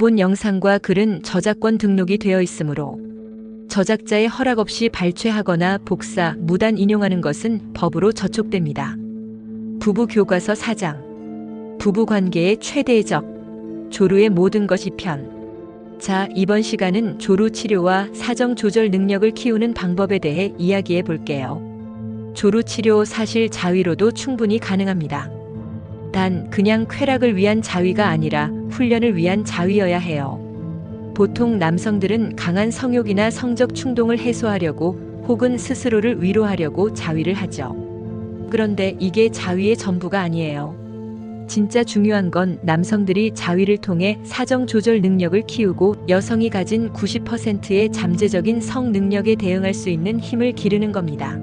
본 영상과 글은 저작권 등록이 되어 있으므로 저작자의 허락 없이 발췌하거나 복사, 무단 인용하는 것은 법으로 저촉됩니다. 부부 교과서 4장. 부부 관계의 최대적. 조루의 모든 것이 편. 자, 이번 시간은 조루 치료와 사정 조절 능력을 키우는 방법에 대해 이야기해 볼게요. 조루 치료 사실 자위로도 충분히 가능합니다. 단 그냥 쾌락을 위한 자위가 아니라 훈련을 위한 자위여야 해요. 보통 남성들은 강한 성욕이나 성적 충동을 해소하려고 혹은 스스로를 위로하려고 자위를 하죠. 그런데 이게 자위의 전부가 아니에요. 진짜 중요한 건 남성들이 자위를 통해 사정 조절 능력을 키우고 여성이 가진 90%의 잠재적인 성 능력에 대응할 수 있는 힘을 기르는 겁니다.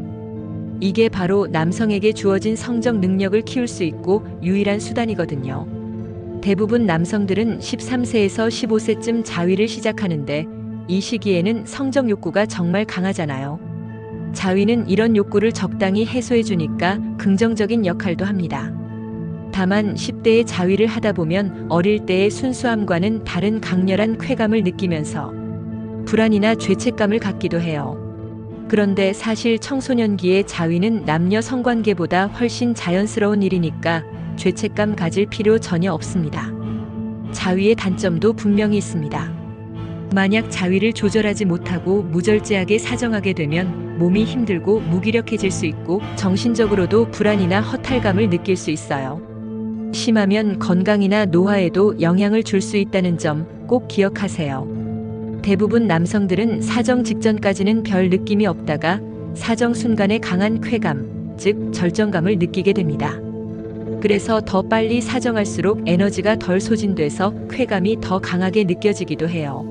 이게 바로 남성에게 주어진 성적 능력을 키울 수 있고 유일한 수단이거든요. 대부분 남성들은 13세에서 15세쯤 자위를 시작하는데 이 시기에는 성적 욕구가 정말 강하잖아요. 자위는 이런 욕구를 적당히 해소해 주니까 긍정적인 역할도 합니다. 다만 10대의 자위를 하다 보면 어릴 때의 순수함과는 다른 강렬한 쾌감을 느끼면서 불안이나 죄책감을 갖기도 해요. 그런데 사실 청소년기의 자위는 남녀 성관계보다 훨씬 자연스러운 일이니까 죄책감 가질 필요 전혀 없습니다. 자위의 단점도 분명히 있습니다. 만약 자위를 조절하지 못하고 무절제하게 사정하게 되면 몸이 힘들고 무기력해질 수 있고 정신적으로도 불안이나 허탈감을 느낄 수 있어요. 심하면 건강이나 노화에도 영향을 줄 수 있다는 점 꼭 기억하세요. 대부분 남성들은 사정 직전까지는 별 느낌이 없다가 사정 순간에 강한 쾌감, 즉 절정감을 느끼게 됩니다. 그래서 더 빨리 사정할수록 에너지가 덜 소진돼서 쾌감이 더 강하게 느껴지기도 해요.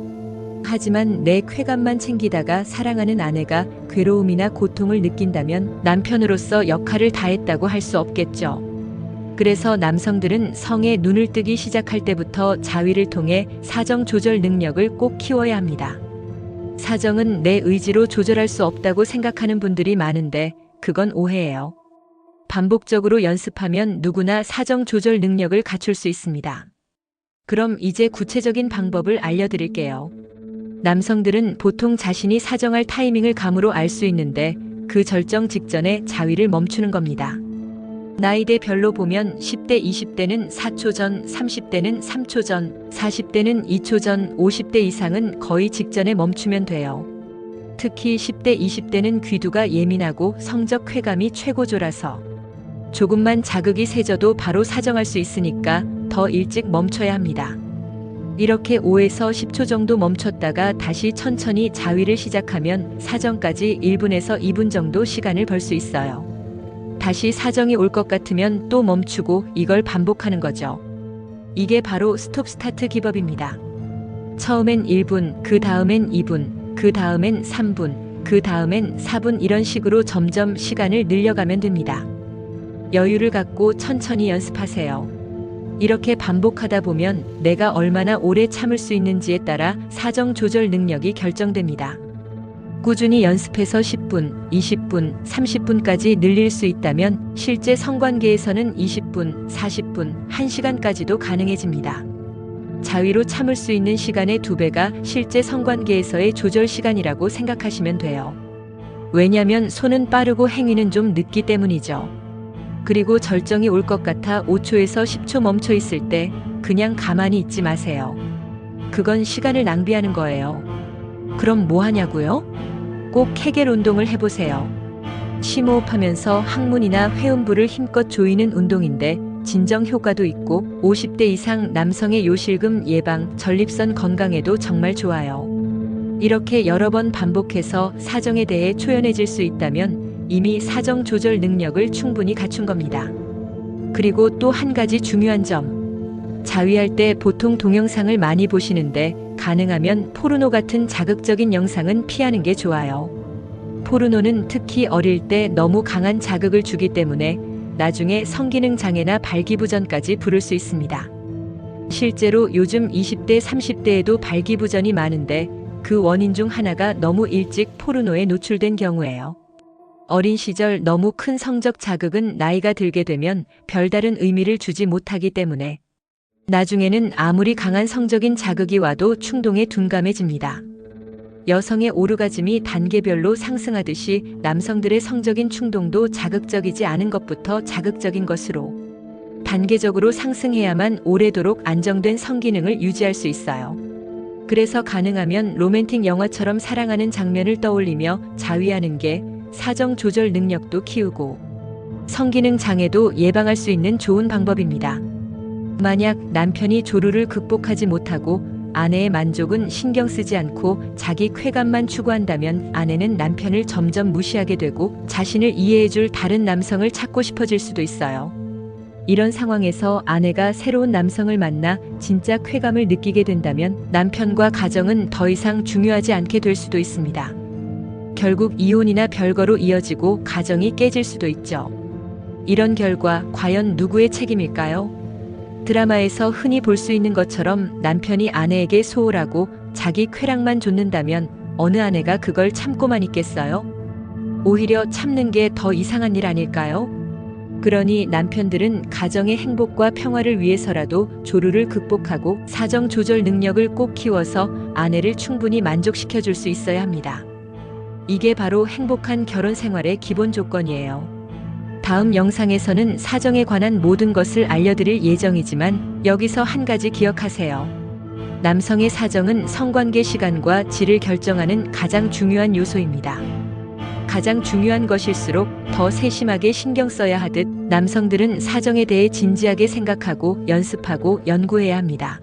하지만 내 쾌감만 챙기다가 사랑하는 아내가 괴로움이나 고통을 느낀다면 남편으로서 역할을 다했다고 할 수 없겠죠. 그래서 남성들은 성에 눈을 뜨기 시작할 때부터 자위를 통해 사정 조절 능력을 꼭 키워야 합니다. 사정은 내 의지로 조절할 수 없다고 생각하는 분들이 많은데 그건 오해예요. 반복적으로 연습하면 누구나 사정 조절 능력을 갖출 수 있습니다. 그럼 이제 구체적인 방법을 알려드릴게요. 남성들은 보통 자신이 사정할 타이밍을 감으로 알 수 있는데 그 절정 직전에 자위를 멈추는 겁니다. 나이대별로 보면 10대, 20대는 4초 전, 30대는 3초 전, 40대는 2초 전, 50대 이상은 거의 직전에 멈추면 돼요. 특히 10대, 20대는 귀두가 예민하고 성적 쾌감이 최고조라서 조금만 자극이 세져도 바로 사정할 수 있으니까 더 일찍 멈춰야 합니다. 이렇게 5에서 10초 정도 멈췄다가 다시 천천히 자위를 시작하면 사정까지 1분에서 2분 정도 시간을 벌 수 있어요. 다시 사정이 올 것 같으면 또 멈추고 이걸 반복하는 거죠. 이게 바로 스톱 스타트 기법입니다. 처음엔 1분, 그 다음엔 2분, 그 다음엔 3분, 그 다음엔 4분 이런 식으로 점점 시간을 늘려가면 됩니다. 여유를 갖고 천천히 연습하세요. 이렇게 반복하다 보면 내가 얼마나 오래 참을 수 있는지에 따라 사정 조절 능력이 결정됩니다. 꾸준히 연습해서 10분, 20분, 30분까지 늘릴 수 있다면 실제 성관계에서는 20분, 40분, 1시간까지도 가능해집니다. 자위로 참을 수 있는 시간의 두 배가 실제 성관계에서의 조절 시간이라고 생각하시면 돼요. 왜냐면 손은 빠르고 행위는 좀 늦기 때문이죠. 그리고 절정이 올 것 같아 5초에서 10초 멈춰 있을 때 그냥 가만히 있지 마세요. 그건 시간을 낭비하는 거예요. 그럼 뭐 하냐고요? 꼭 케겔 운동을 해보세요. 심호흡하면서 항문이나 회음부를 힘껏 조이는 운동인데 진정 효과도 있고 50대 이상 남성의 요실금 예방, 전립선 건강에도 정말 좋아요. 이렇게 여러 번 반복해서 사정에 대해 초연해질 수 있다면 이미 사정 조절 능력을 충분히 갖춘 겁니다. 그리고 또 한 가지 중요한 점. 자위할 때 보통 동영상을 많이 보시는데 가능하면 포르노 같은 자극적인 영상은 피하는 게 좋아요. 포르노는 특히 어릴 때 너무 강한 자극을 주기 때문에 나중에 성기능 장애나 발기부전까지 부를 수 있습니다. 실제로 요즘 20대, 30대에도 발기부전이 많은데 그 원인 중 하나가 너무 일찍 포르노에 노출된 경우예요. 어린 시절 너무 큰 성적 자극은 나이가 들게 되면 별다른 의미를 주지 못하기 때문에 나중에는 아무리 강한 성적인 자극이 와도 충동에 둔감해집니다. 여성의 오르가즘이 단계별로 상승하듯이 남성들의 성적인 충동도 자극적이지 않은 것부터 자극적인 것으로 단계적으로 상승해야만 오래도록 안정된 성기능을 유지할 수 있어요. 그래서 가능하면 로맨틱 영화처럼 사랑하는 장면을 떠올리며 자위하는 게 사정 조절 능력도 키우고 성기능 장애도 예방할 수 있는 좋은 방법입니다. 만약 남편이 조루를 극복하지 못하고 아내의 만족은 신경 쓰지 않고 자기 쾌감만 추구한다면 아내는 남편을 점점 무시하게 되고 자신을 이해해줄 다른 남성을 찾고 싶어질 수도 있어요. 이런 상황에서 아내가 새로운 남성을 만나 진짜 쾌감을 느끼게 된다면 남편과 가정은 더 이상 중요하지 않게 될 수도 있습니다. 결국 이혼이나 별거로 이어지고 가정이 깨질 수도 있죠. 이런 결과 과연 누구의 책임일까요? 드라마에서 흔히 볼 수 있는 것처럼 남편이 아내에게 소홀하고 자기 쾌락만 좇는다면 어느 아내가 그걸 참고만 있겠어요? 오히려 참는 게 더 이상한 일 아닐까요? 그러니 남편들은 가정의 행복과 평화를 위해서라도 조루를 극복하고 사정 조절 능력을 꼭 키워서 아내를 충분히 만족시켜 줄 수 있어야 합니다. 이게 바로 행복한 결혼 생활의 기본 조건이에요. 다음 영상에서는 사정에 관한 모든 것을 알려드릴 예정이지만 여기서 한 가지 기억하세요. 남성의 사정은 성관계 시간과 질을 결정하는 가장 중요한 요소입니다. 가장 중요한 것일수록 더 세심하게 신경 써야 하듯 남성들은 사정에 대해 진지하게 생각하고 연습하고 연구해야 합니다.